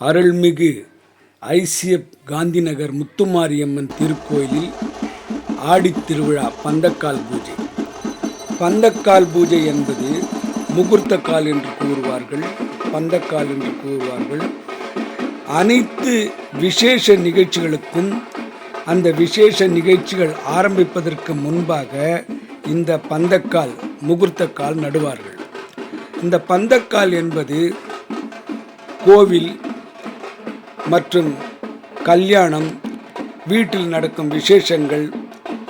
அருள்மிகு ஐசிஎப் காந்திநகர் முத்துமாரியம்மன் திருக்கோயிலில் ஆடித்திருவிழா பந்தக்கால் பூஜை. பந்தக்கால் பூஜை என்பது முகூர்த்த கால் என்று கூறுவார்கள். பந்தக்கால் என்று கூறுவார்கள். அனைத்து விசேஷ நிகழ்ச்சிகளுக்கும் அந்த விசேஷ நிகழ்ச்சிகள் ஆரம்பிப்பதற்கு முன்பாக இந்த பந்தக்கால் முகூர்த்த கால் நடுவார்கள். இந்த பந்தக்கால் என்பது கோவில் மற்றும் கல்யாணம் வீட்டில் நடக்கும் விசேஷங்கள்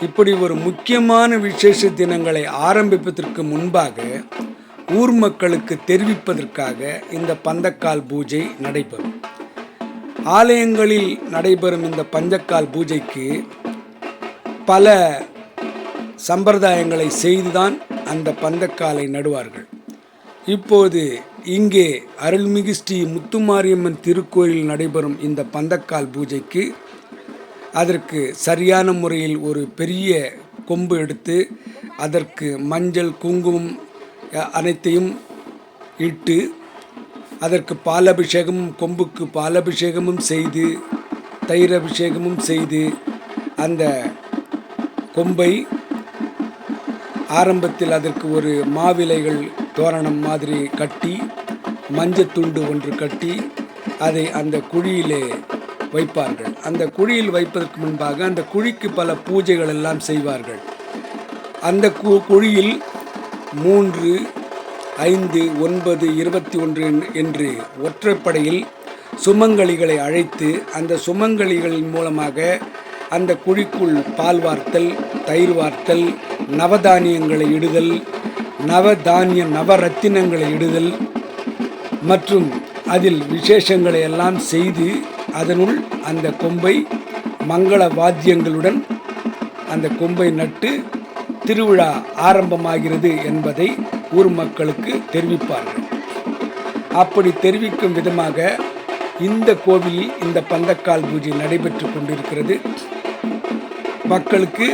இப்படி ஒரு முக்கியமான விசேஷ தினங்களை ஆரம்பிப்பதற்கு முன்பாக ஊர் மக்களுக்கு தெரிவிப்பதற்காக இந்த பந்தக்கால் பூஜை நடைபெறும். ஆலயங்களில் நடைபெறும் இந்த பஞ்சக்கால் பூஜைக்கு பல சம்பிரதாயங்களை செய்துதான் அந்த பந்தக்காலை நடுவார்கள். இப்போது இங்கே அருள்மிகு ஸ்ரீ முத்துமாரியம்மன் திருக்கோயிலில் நடைபெறும் இந்த பந்தக்கால் பூஜைக்கு அதற்கு சரியான முறையில் ஒரு பெரிய கொம்பு எடுத்து அதற்கு மஞ்சள் குங்குமம் அனைத்தையும் இட்டு அதற்கு பாலபிஷேகமும் கொம்புக்கு பாலபிஷேகமும் செய்து தயிர் அபிஷேகமும் செய்து அந்த கொம்பை ஆரம்பத்தில் அதற்கு ஒரு மாவிலைகள் தோரணம் மாதிரி கட்டி மஞ்சத்துண்டு ஒன்று கட்டி அதை அந்த குழியிலே வைப்பார்கள். அந்த குழியில் வைப்பதற்கு முன்பாக அந்த குழிக்கு பல பூஜைகள் எல்லாம் செய்வார்கள். அந்த கு குழியில் மூன்று ஐந்து ஒன்பது இருபத்தி ஒன்று என்று ஒற்றைப்படையில் சுமங்கலிகளை அழைத்து அந்த சுமங்கலிகளின் மூலமாக அந்த குழிக்குள் பால் வார்த்தல் தயிர் வார்த்தல் நவதானியங்களை இடுதல் நவதானிய நவரத்தினங்களை இடுதல் மற்றும் அதில் விசேஷங்களை எல்லாம் செய்து அதனுள் அந்த கொம்பை மங்கள வாத்தியங்களுடன் அந்த கொம்பை நட்டு திருவிழா ஆரம்பமாகிறது என்பதை ஊர் மக்களுக்கு தெரிவிப்பார்கள். அப்படி தெரிவிக்கும் விதமாக இந்த கோவிலில் இந்த பந்தக்கால் பூஜை நடைபெற்று கொண்டிருக்கிறது. மக்களுக்கு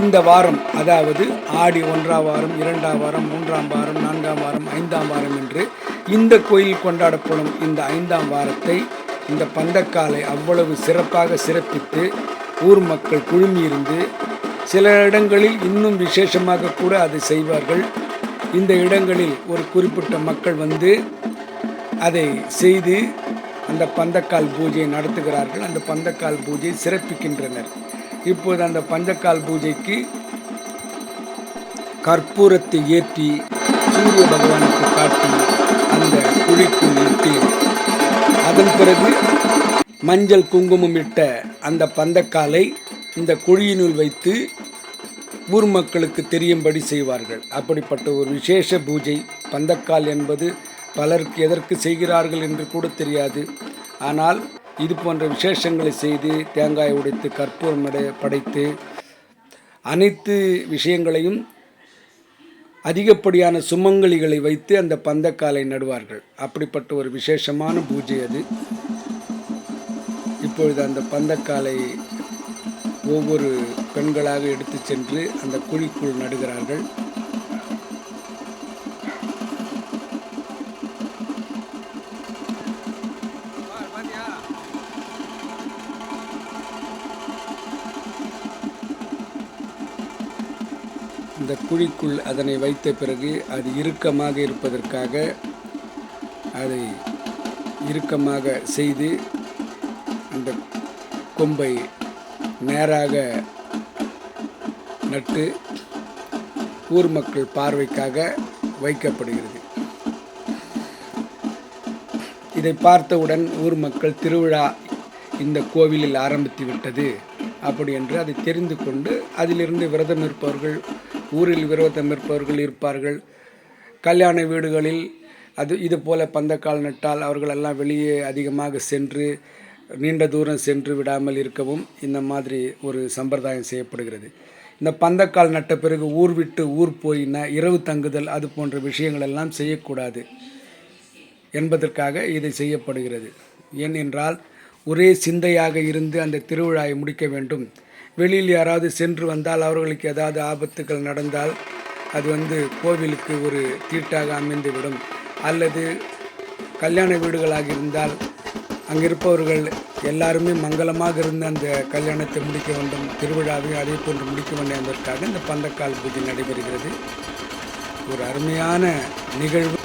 இந்த வாரம் அதாவது ஆடி ஒன்றாம் வாரம் இரண்டாம் வாரம் மூன்றாம் வாரம் நான்காம் வாரம் ஐந்தாம் வாரம் என்று இந்த கோயில் கொண்டாடப்படும் இந்த ஐந்தாம் வாரத்தை இந்த பந்தக்காலை அவ்வளவு சிறப்பாக சிறப்பித்து ஊர் மக்கள் குழுமியிருந்து சில இடங்களில் இன்னும் விசேஷமாக கூட அதை செய்வார்கள். இந்த இடங்களில் ஒரு குறிப்பிட்ட மக்கள் வந்து அதை செய்து அந்த பந்தக்கால் பூஜையை நடத்துகிறார்கள். அந்த பந்தக்கால் பூஜையை சிறப்பிக்கின்றனர். இப்போது அந்த பஞ்சக்கால் பூஜைக்கு கற்பூரத்தை ஏற்றி சூரிய பகவானுக்கு காட்டி அந்த குழிக்குள் இட்டு அதன் பிறகு மஞ்சள் குங்குமம் இட்ட அந்த பந்தக்காலை இந்த குழியினுள் வைத்து ஊர் மக்களுக்கு தெரியும்படி செய்வார்கள். அப்படிப்பட்ட ஒரு விசேஷ பூஜை. பந்தக்கால் என்பது பலருக்கு எதற்கு செய்கிறார்கள் என்று கூட தெரியாது. ஆனால் இது போன்ற விசேஷங்களை செய்து தேங்காய் உடைத்து கற்பூரம் படைத்து அனைத்து விஷயங்களையும் அதிகப்படியான சுமங்கலிகளை வைத்து அந்த பந்தக்காலை நடுவார்கள். அப்படிப்பட்ட ஒரு விசேஷமான பூஜை அது. இப்பொழுது அந்த பந்தக்காலை ஒவ்வொரு பெண்களாக எடுத்து சென்று அந்த குழிக்குள் நடுகிறார்கள். அந்த குழிக்குள் அதனை வைத்த பிறகு அது இறுக்கமாக இருப்பதற்காக அதை இறுக்கமாக செய்து அந்த கொம்பை நேராக நட்டு ஊர் மக்கள் பார்வைக்காக வைக்கப்படுகிறது. இதை பார்த்தவுடன் ஊர் மக்கள் திருவிழா இந்த கோவிலில் ஆரம்பித்து விட்டது. அப்படி என்று அதை தெரிந்து கொண்டு அதிலிருந்து விரதம் இருப்பவர்கள் ஊரில் விரோதம் இருப்பவர்கள் இருப்பார்கள். கல்யாண வீடுகளில் அது இது போல பந்தக்கால் நட்டால் அவர்கள் எல்லாம் வெளியே அதிகமாக சென்று நீண்ட தூரம் சென்று விடாமல் இருக்கவும் இந்த மாதிரி ஒரு சம்பிரதாயம் செய்யப்படுகிறது. இந்த பந்தக்கால் நட்ட பிறகு ஊர் விட்டு ஊர் போயின இரவு தங்குதல் அது போன்ற விஷயங்கள் எல்லாம் செய்யக்கூடாது என்பதற்காக இதை செய்யப்படுகிறது. ஏனென்றால் ஒரே சிந்தையாக இருந்து அந்த திருவிழாவை முடிக்க வேண்டும். வெளியில் யாராவது சென்று வந்தால் அவர்களுக்கு ஏதாவது ஆபத்துகள் நடந்தால் அது வந்து கோவிலுக்கு ஒரு தீட்டாக அமைந்துவிடும். அல்லது கல்யாண வீடுகளாக இருந்தால் அங்கிருப்பவர்கள் எல்லாருமே மங்களமாக இருந்து அந்த கல்யாணத்தை முடிக்க வேண்டும். திருவிழாவை அதே போன்று முடிக்க வேண்டும் என்பதற்காக இந்த பந்தக்கால் பூஜை நடைபெறுகிறது. ஒரு அருமையான நிகழ்வு.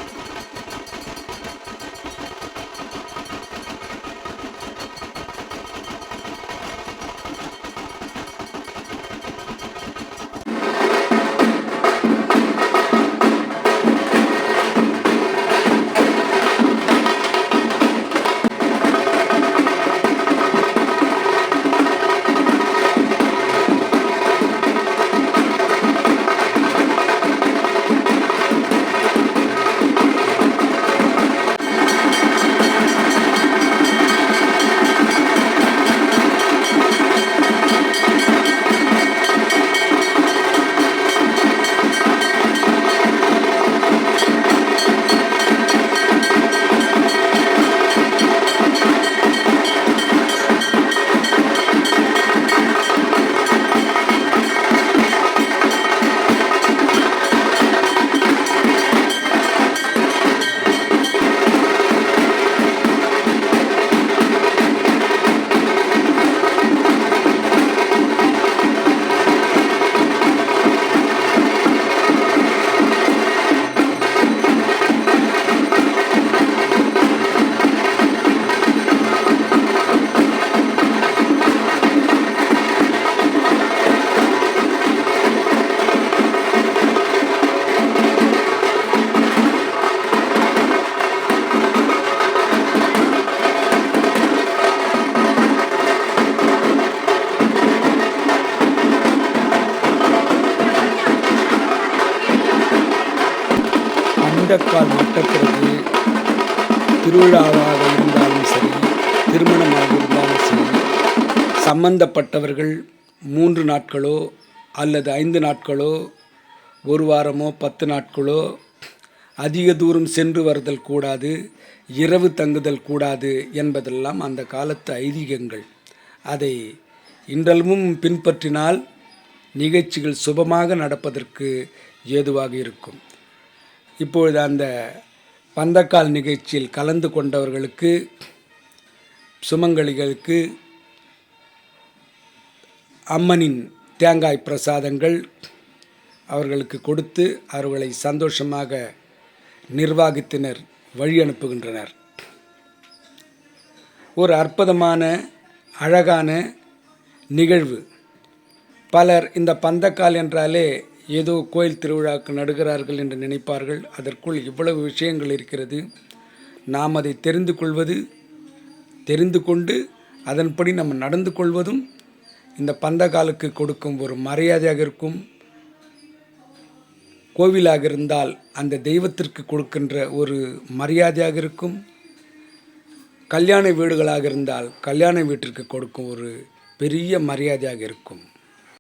பந்தக்கால் நட்ட திருவிழாவாக இருந்தாலும் சரி திருமணமாக இருந்தாலும் சரி சம்பந்தப்பட்டவர்கள் மூன்று நாட்களோ அல்லது ஐந்து நாட்களோ ஒரு வாரமோ பத்து நாட்களோ அதிக தூரம் சென்று வருதல் கூடாது இரவு தங்குதல் கூடாது என்பதெல்லாம் அந்த காலத்து ஐதீகங்கள். அதை இன்றளவும் பின்பற்றினால் நிகழ்ச்சிகள் சுபமாக நடப்பதற்கு ஏதுவாக இருக்கும். இப்பொழுது அந்த பந்தக்கால் நிகழ்ச்சியில் கலந்து கொண்டவர்களுக்கு சுமங்கலிகளுக்கு அம்மனின் தேங்காய் பிரசாதங்கள் அவர்களுக்கு கொடுத்து அவர்களை சந்தோஷமாக நிர்வாகத்தினர் வழி அனுப்புகின்றனர். ஒரு அற்புதமான அழகான நிகழ்வு. பலர் இந்த பந்தக்கால் என்றாலே ஏதோ கோயில் திருவிழாக்கு நடுகிறார்கள் என்று நினைப்பார்கள். அதற்குள் இவ்வளவு விஷயங்கள் இருக்கிறது. நாம் அதை தெரிந்து கொள்வது தெரிந்து கொண்டு அதன்படி நம்ம நடந்து கொள்வதும் இந்த பந்தகாலுக்கு கொடுக்கும் ஒரு மரியாதையாக இருக்கும். கோவிலாக இருந்தால் அந்த தெய்வத்திற்கு கொடுக்கின்ற ஒரு மரியாதையாக இருக்கும். கல்யாண வீடுகளாக இருந்தால் கல்யாண வீட்டிற்கு கொடுக்கும் ஒரு பெரிய மரியாதையாக இருக்கும்.